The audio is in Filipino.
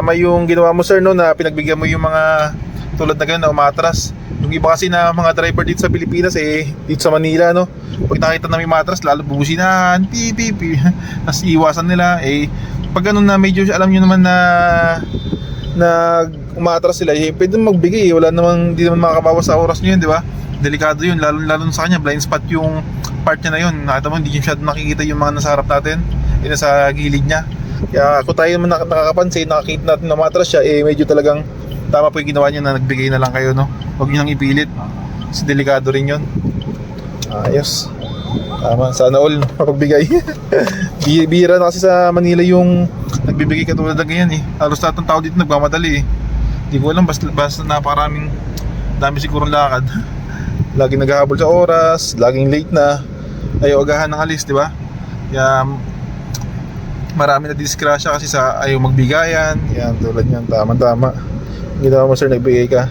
Tama yung ginawa mo sir no na pinagbigyan mo yung mga tulad na ganyan na umatras. Yung iba kasi na mga driver dito sa Pilipinas eh dito sa Manila no. Pag nakita na may matras lalo bubusinahan, pi pi. Tapos iwasan nila eh pag ganun na medyo alam nyo naman na na umatras sila eh pwede magbigay eh. wala namang di naman makakabawas sa oras nyo yun di ba delikado yun lalo lalo sa kanya blind spot yung part niya na yun nakita mo hindi niya masyado nakikita yung mga nasa harap natin yung nasa gilid niya kaya kung tayo nak- nakakapansin nakakita natin na umatras siya eh medyo talagang tama po yung ginawa niya na nagbigay na lang kayo no? Huwag niyo nang ipilit. Kasi delikado rin yun. Ayos. Tama. Sana all mapagbigay. Bi- bihira na kasi sa Manila yung nagbibigay katulad ng ganyan eh. Halos lahat ng tao dito nagmamadali eh. Di ko alam basta, basta napakaraming dami sigurong lakad. Laging naghahabol sa oras laging late na. Ayaw agahan ng alis di ba? Kaya marami na disgrasya kasi sa ayaw magbigayan. Yan tulad yan tama tama ginawa mo sir nagbigay ka